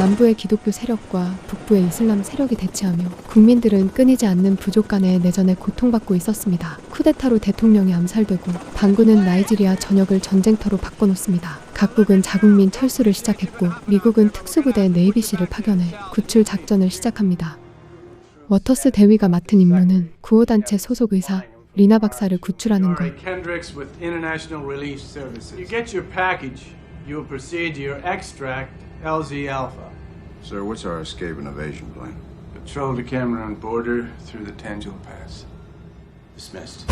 남부의 기독교 세력과 북부의 이슬람 세력이 대치하며 국민들은 끊이지 않는 부족 간의 내전에 고통받고 있었습니다. 쿠데타로 대통령이 암살되고 반군은 나이지리아 전역을 전쟁터로 바꿔놓습니다. 각국은 자국민 철수를 시작했고 미국은 특수부대 네이비시를 파견해 구출 작전을 시작합니다. 워터스 대위가 맡은 임무는 구호단체 소속 의사 리나 박사를 구출하는 것. You get your package, you will proceed to your extract, LZ Alpha. Sir, what's our escape and evasion plan? Patrol the Cameroon border through the Tangel Pass. Dismissed.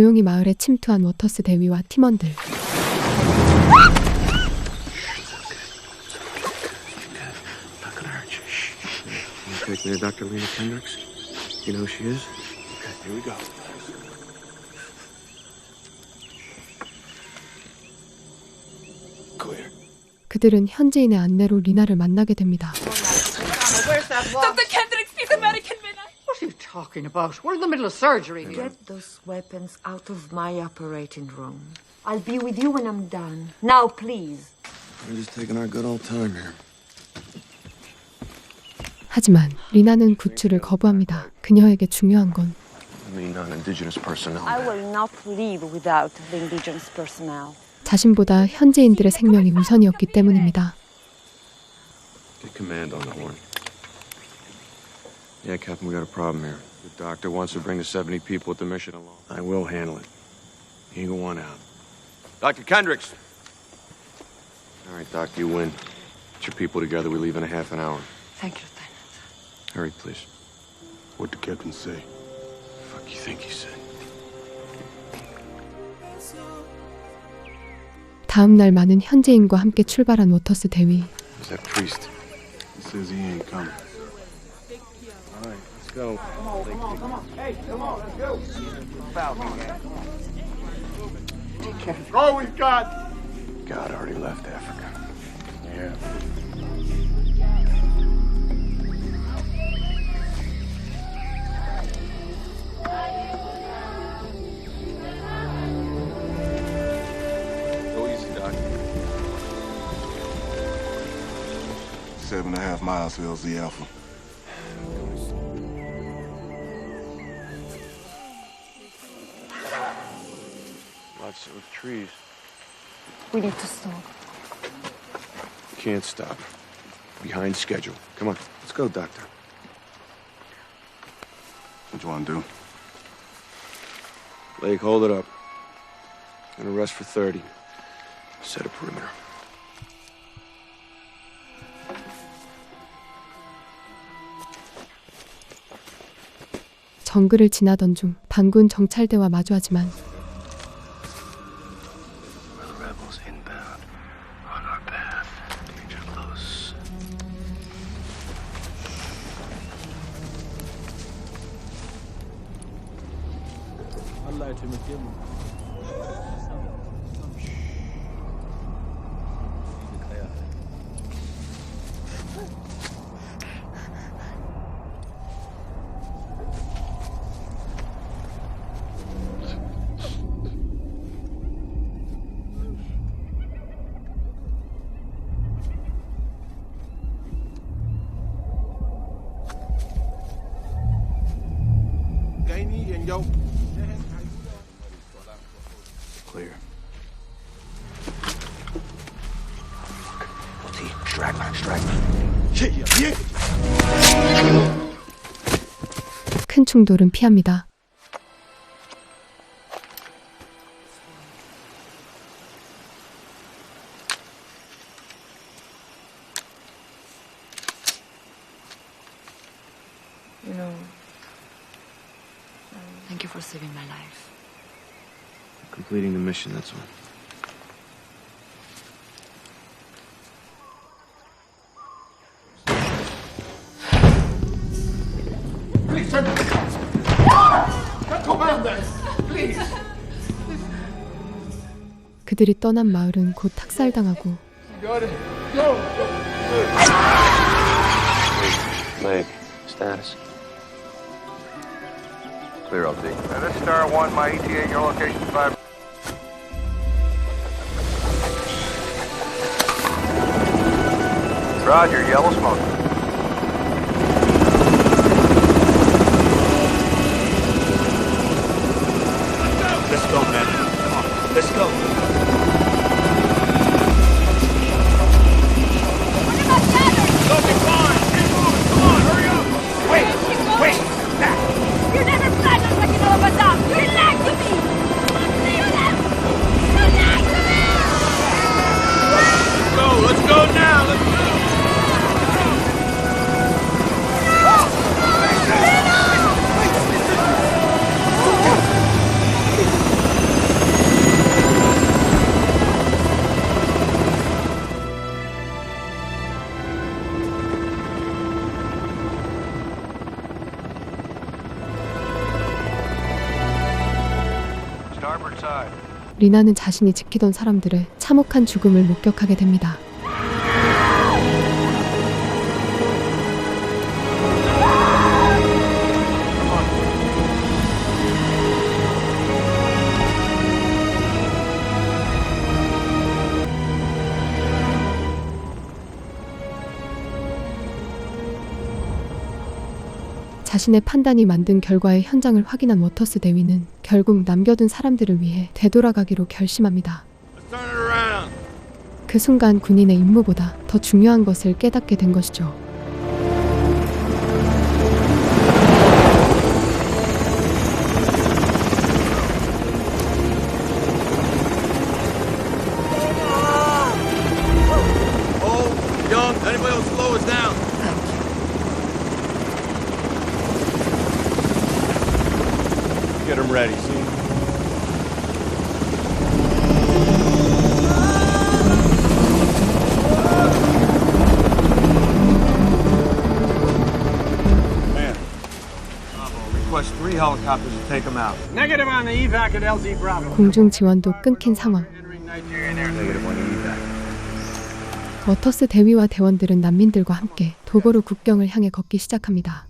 조용히 마을에 침투한 워터스 대위와 팀원들. You take me to Dr. Lena Kendricks? You know who she is? Okay, here we go. Clear. 그들은 현지인의 안내로 리나를 만나게 됩니다. Dr. Kendricks, these American men. I- What are you talking about? We're in the middle of surgery here. Get those weapons out of my operating room. I'll be with you when I'm done. Now, please. We're just taking our good old time here. 하지만 리나는 구출을 거부합니다. 그녀에게 중요한 건. I will not leave without the indigenous personnel. 자신보다 현지인들의 생명이 우선이었기 때문입니다. Get command on the horn. Yeah, Captain, we got a problem here. The doctor wants to bring the 70 people with the mission along. I will handle it. Eagle one out. Dr. Kendricks! All right, Doc, you win. Get your people together. We leave in a half an hour. Thank you, Lieutenant. Hurry, please. What did Captain say? Fuck you think he said? 다음 날 많은 현지인과 함께 출발한 워터스 대위. Who's that priest? He says he ain't coming. All right, let's go. Come on, come on, come on. Hey, come on, let's go. Falcon. Oh, we've got. God already left Africa. Yeah. Go easy, Doc. Seven and a half miles to LZ Alpha. Lots of trees. We need to stop. Can't stop. Behind schedule. Come on, let's go, Doctor. What you want to do? Lake, hold it up. Gonna rest for 30. Set a perimeter. 정글을 지나던 중 반군 정찰대와 마주하지만 Rebels inbound. On our path. Danger close. Clear. 큰 충돌은 피합니다. You know, thank you for saving my life. Completing the mission, that's all. 그들이 떠난 마을은 곧 학살당하고 Leg. Status. Clear LT. this is Star 1, my ETA, your location 5. Roger, yellow smoke. Let's go. 리나는 자신이 지키던 사람들의 참혹한 죽음을 목격하게 됩니다. 자신의 판단이 만든 결과의 현장을 확인한 워터스 대위는 결국 남겨둔 사람들을 위해 되돌아가기로 결심합니다. 그 순간 군인의 임무보다 더 중요한 것을 깨닫게 된 것이죠. Oh, young. Slow us down? Get them ready, see? Man, Bravo, request three helicopters to take them out. Negative on the evac at LZ Bravo. 공중 지원도 끊긴 상황. Entering Nigeria. Negative on the evac. 워터스 대위와 대원들은 난민들과 함께 도보로 국경을 향해 걷기 시작합니다.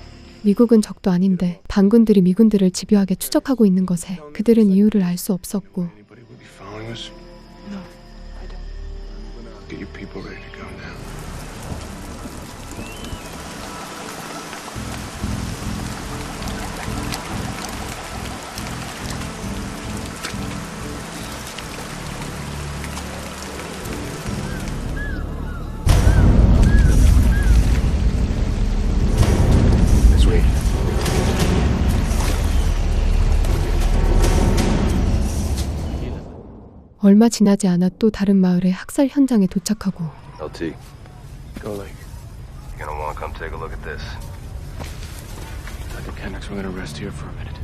미국은 적도 아닌데 반군들이 미군들을 집요하게 추적하고 있는 것에 그들은 이유를 알 수 없었고 얼마 지나지 않아 또 다른 마을의 학살 현장에 도착하고 LT. Go Lake. You're gonna wanna come take a look at this. Dr. Kendricks, we're gonna rest here for a minute.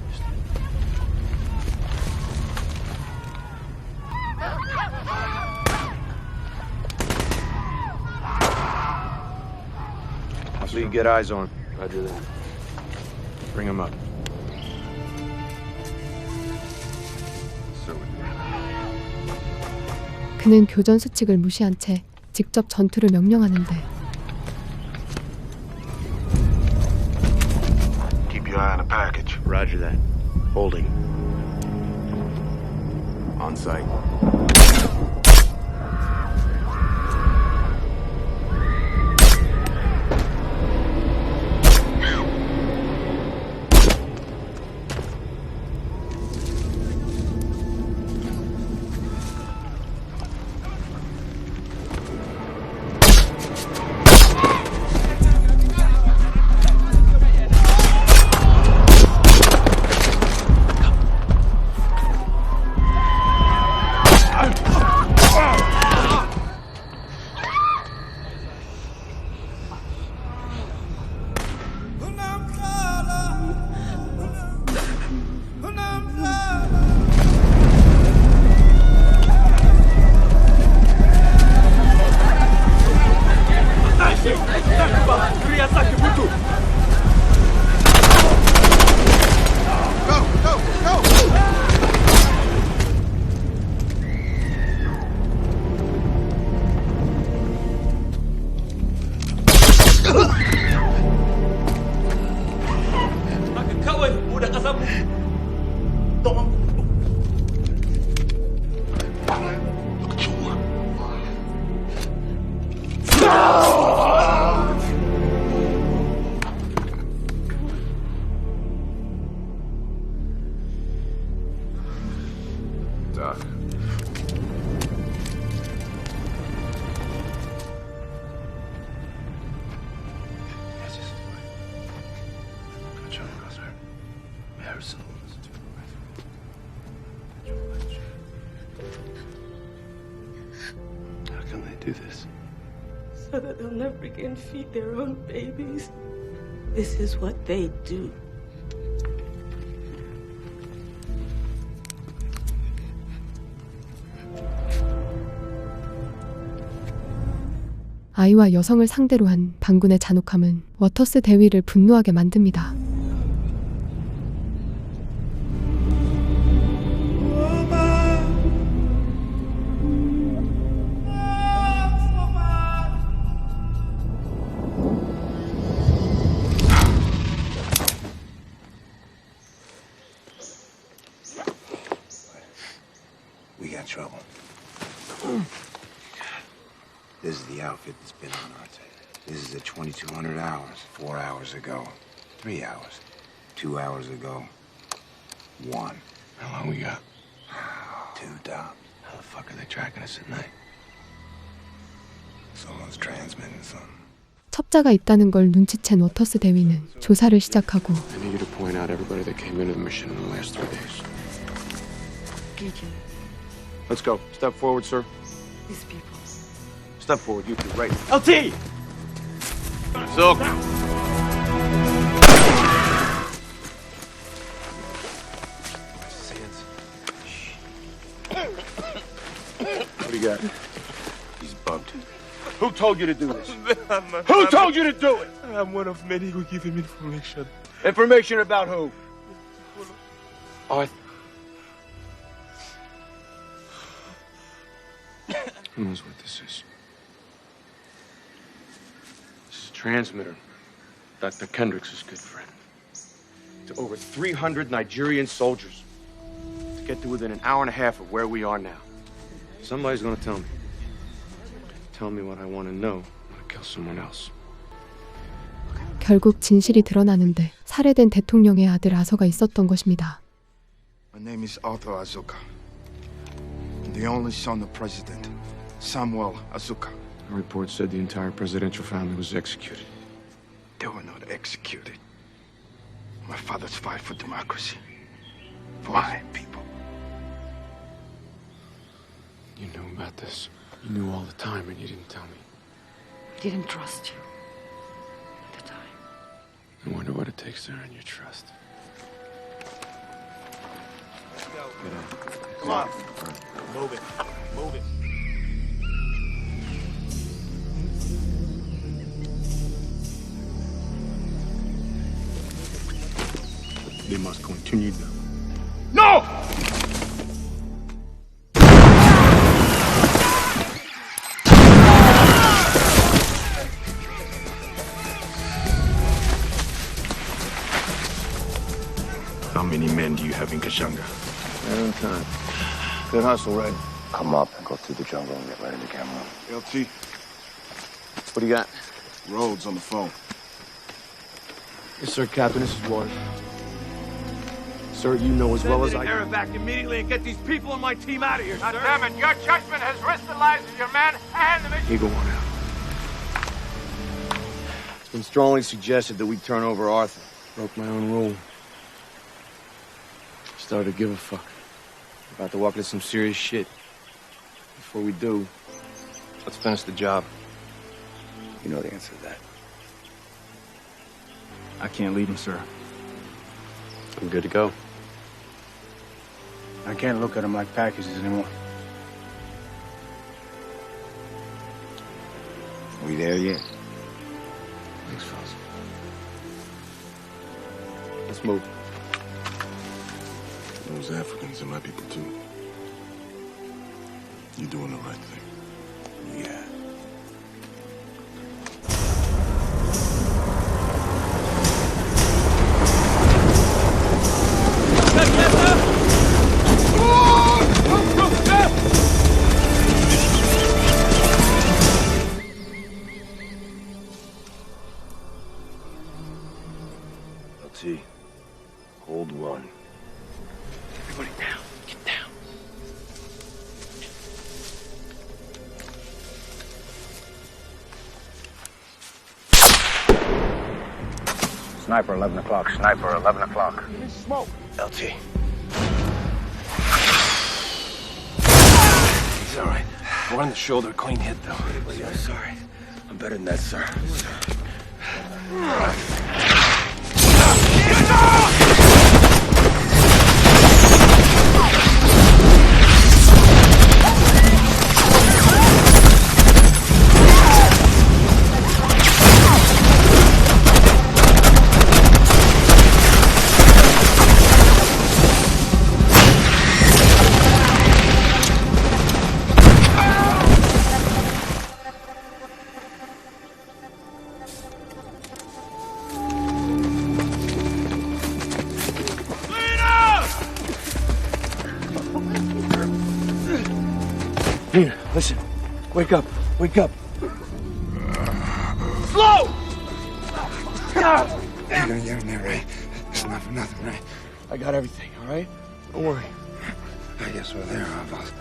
Lee, get eyes on. Roger that. Bring him up. 그는 교전 수칙을 무시한 채 직접 전투를 명령하는데 keep your eye on the package. Roger that. Holding. On site. Do this? so that they'll never again feed their own babies. This is what they do. 아이와 여성을 상대로 한 반군의 잔혹함은 워터스 대위를 분노하게 만듭니다. Trouble. This is the outfit that's been on our tape. This is at 2200 hours. Four hours ago. Three hours. Two hours ago. One. How long we got? Two, Doc. How the fuck are they tracking us at night? Someone's transmitting something. 첩자가 있다는 걸 눈치챈 워터스 대위는 조사를 시작하고 I need you to point out everybody that came into the mission in the last three days. Gideon, Let's go. Step forward, sir. these people. Step forward, you two, right. LT! Silk. What do you got? He's bumped. Who told you to do this? Who told you to do it? I'm one of many who give him information. Information about who? Arthur. Who knows what this is? This is a transmitter. Dr. Kendricks' good friend. To over 300 Nigerian soldiers. To get to within an hour and a half of where we are now. Somebody's gonna tell me. Tell me what I want to know. I'm gonna kill someone else. 결국 진실이 드러나는데 살해된 대통령의 아들 아서가 있었던 것입니다. My name is Arthur Azuka. I'm the only son of President Samuel Azuka. A report said the entire presidential family was executed. They were not executed. My father's fight for democracy. For my people. You knew about this. You knew all the time, and you didn't tell me. I didn't trust you at the time. I wonder what it takes to earn your trust. Come on. Move it. Move it. They must continue them. No! How many men do you have in Kashanga? Right on time. Good hustle, Red. Come up and go through the jungle and get ready to camera. LT, What do you got? Rhodes on the phone. Yes, sir, Captain. This is Waters. Sir, you know as well as I do. back immediately and get these people and my team out of here, God damn it, your judgment has risked the lives of your men and the mission. Eagle one out. It's been strongly suggested that we turn over Arthur. Broke my own rule. Started to give a fuck. About to walk into some serious shit. Before we do, let's finish the job. You know the answer to that. I can't leave him, sir. I'm good to go. I can't look at him like packages anymore. We there yet? Thanks, fellas. Let's move. Those Africans are my people, too. You're doing the right thing. Sniper, 11 o'clock. Sniper, 11 o'clock. LT. He's all right. One in the shoulder, clean hit though. Yeah, sorry. I'm better than that, sir. Here, listen. Wake up. Wake up. Slow! You're gonna get in there, Ray. It's not for nothing, right? I got everything, all right? Don't worry. I guess we're there, huh, boss?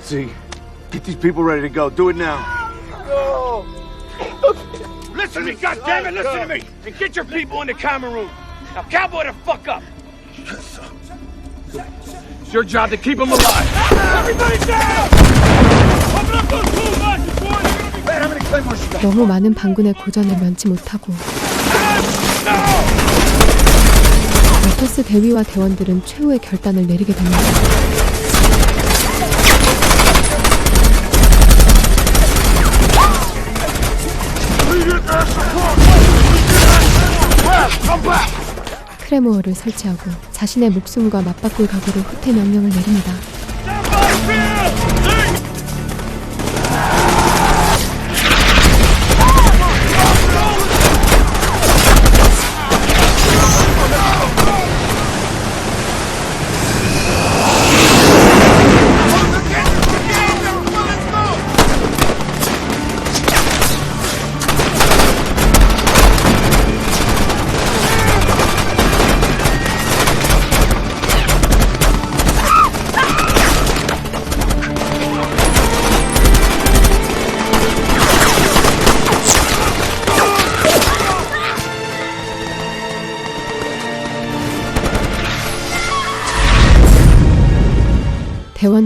See, get these people ready to go. Do it now. Listen to me, goddammit, listen to me! And get your people in the common room. Now, cowboy the fuck up! It's your job to keep them alive. Everybody down! Open up those boys! You're gonna be Man, how many claymores you got? 너무 많은 반군의 고전을 면치 못하고 마토스 대위와 대원들은 최후의 결단을 내리게 됩니다. 크레모어를 설치하고 자신의 목숨과 맞바꿀 각오로 후퇴 명령을 내립니다.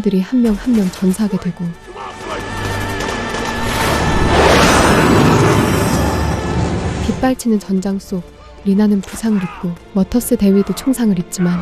대원들이 한 명 한 명 전사하게 되고. 빗발치는 전장 속 리나는 부상을 입고 머터스 대위도 총상을 입지만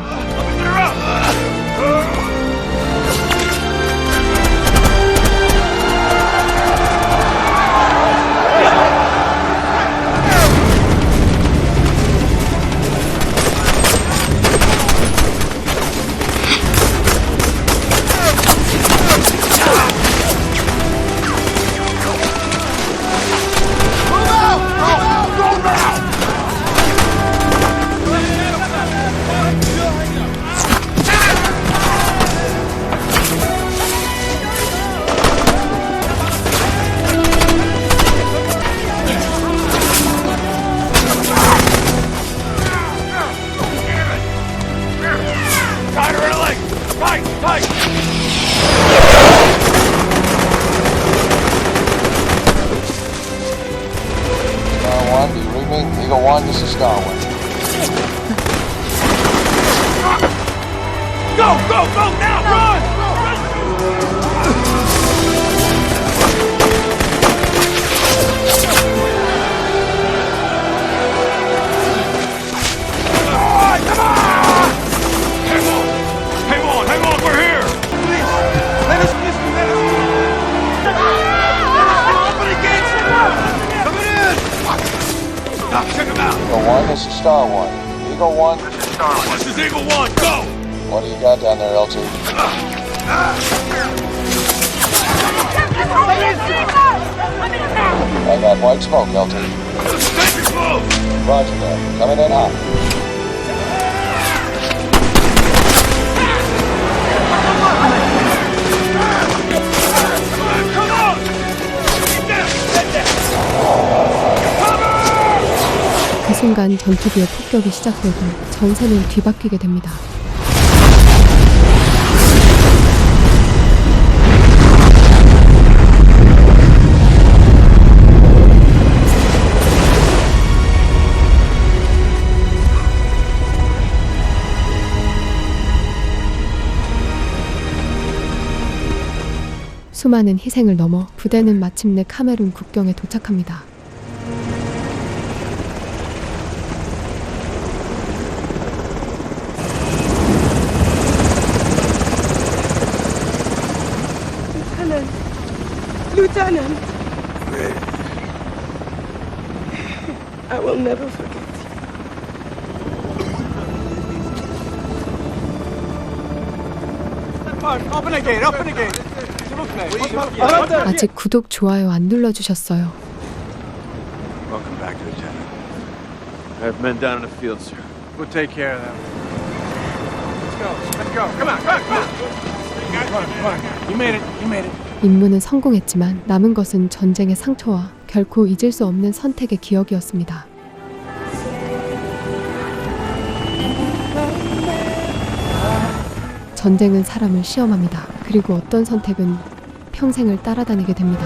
One, This is Eagle One, go! what do you got down there, LT? I got white smoke, LT. Take your clothes! Roger that. Coming in hot. 순간 전투기의 폭격이 시작되고 전세는 뒤바뀌게 됩니다. 수많은 희생을 넘어 부대는 마침내 카메룬 국경에 도착합니다. Lieutenant. I will never forget you. Open the gate, open the gate. 아직 구독, 좋아요 안 눌러 주셨어요. Welcome back, Lieutenant. I have men down in the field, sir. We'll take care of them. Let's go, let's go. Come on, come on, come on. Come on, come on. You made it, you made it. 임무는 성공했지만 남은 것은 전쟁의 상처와 결코 잊을 수 없는 선택의 기억이었습니다. 전쟁은 사람을 시험합니다. 그리고 어떤 선택은 평생을 따라다니게 됩니다.